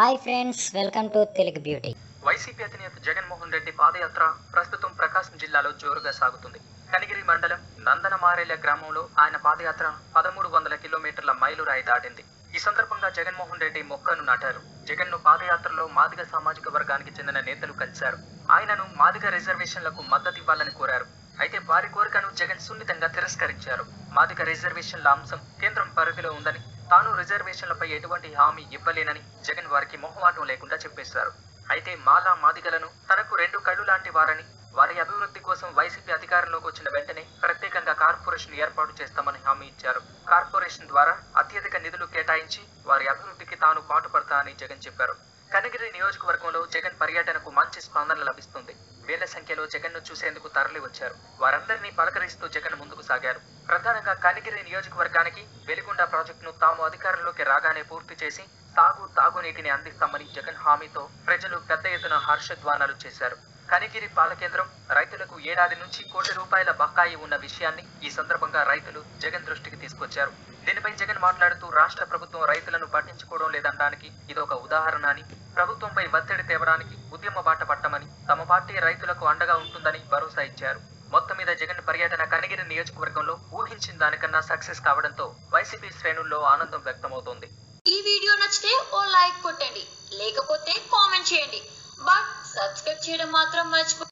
Hi friends welcome to Telugu beauty. YCP అధినేత జగన్మోహన్ రెడ్డి పాదయాత్ర ప్రస్తుతం ప్రకాశం జిల్లాలో జోరుగా సాగుతుంది. కనిగిరి మండలం నందనమారేల గ్రామంలో ఆయన పాదయాత్ర పదమూడు వందల కిలోమీటర్ల మైలురాయి దాటింది. ఈ సందర్భంగా జగన్మోహన్ రెడ్డి మొక్కను నాటారు. జగన్ను పాదయాత్రలో మాదిగ సామాజిక వర్గానికి చెందిన నేతలు కలిశారు. ఆయనను మాదిగ రిజర్వేషన్లకు మద్దతు ఇవ్వాలని కోరారు. అయితే వారి కోరికను జగన్ సున్నితంగా తిరస్కరించారు. మాదిగ రిజర్వేషన్ల అంశం కేంద్రం పరిధిలో ఉందని తాను రిజర్వేషన్లపై ఎటువంటి హామీ ఇవ్వలేనని జగన్ వారికి మొహమాటం లేకుండా చెప్పేశారు. అయితే మాలా మాదిగలను తనకు రెండు కళ్ళు లాంటి వారని వారి అభివృద్ధి కోసం వైసీపీ అధికారంలోకి వచ్చిన వెంటనే ప్రత్యేకంగా కార్పొరేషన్ ఏర్పాటు చేస్తామని హామీ ఇచ్చారు. కార్పొరేషన్ ద్వారా అత్యధిక నిధులు కేటాయించి వారి అభివృద్ధికి తాను పాటుపడతా అని జగన్ చెప్పారు. కనగిరి నియోజకవర్గంలో జగన్ పర్యటనకు మంచి స్పందన లభిస్తుంది. వేల సంఖ్యలో జగన్ను చూసేందుకు తరలి వచ్చారు వారందరినీ పలకరిస్తూ జగన్ ముందుకు సాగారు. ప్రధానంగా కనిగిరి నియోజకవర్గానికి వెలిగొండ ప్రాజెక్టును తాము అధికారంలోకి రాగానే పూర్తి చేసి సాగు తాగునీటిని అందిస్తామని జగన్ హామీతో ప్రజలు పెద్ద ఎత్తున హర్షధ్వానాలు చేశారు. కనిగిరి పాలకేంద్రం రైతులకు ఏడాది నుంచి కోటి రూపాయల బకాయి ఉన్న విషయాన్ని ఈ సందర్భంగా రైతులు జగన్ దృష్టికి తీసుకొచ్చారు. దీనిపై జగన్ మాట్లాడుతూ రాష్ట్ర ప్రభుత్వం రైతులను పట్టించుకోవడం లేదనడానికి ఇదొక ఉదాహరణ అని ప్రభుత్వంపై ఒత్తిడి తేవడానికి ఉద్యమ బాట పట్టమని తమ పార్టీ రైతులకు అండగా ఉంటుందని భరోసా ఇచ్చారు. మీద జగన్ పర్యటన కనిగిరి నియోజకవర్గంలో ఊహించిన దానికన్నా సక్సెస్ కావడంతో వైసీపీ శ్రేణుల్లో ఆనందం వ్యక్తమవుతోంది. ఈ వీడియో నచ్చితే ఓ లైక్ కొట్టండి లేకపోతే కామెంట్ చేయండి. బట్ సబ్స్క్రైబ్ చేయడం మాత్రం మర్చిపో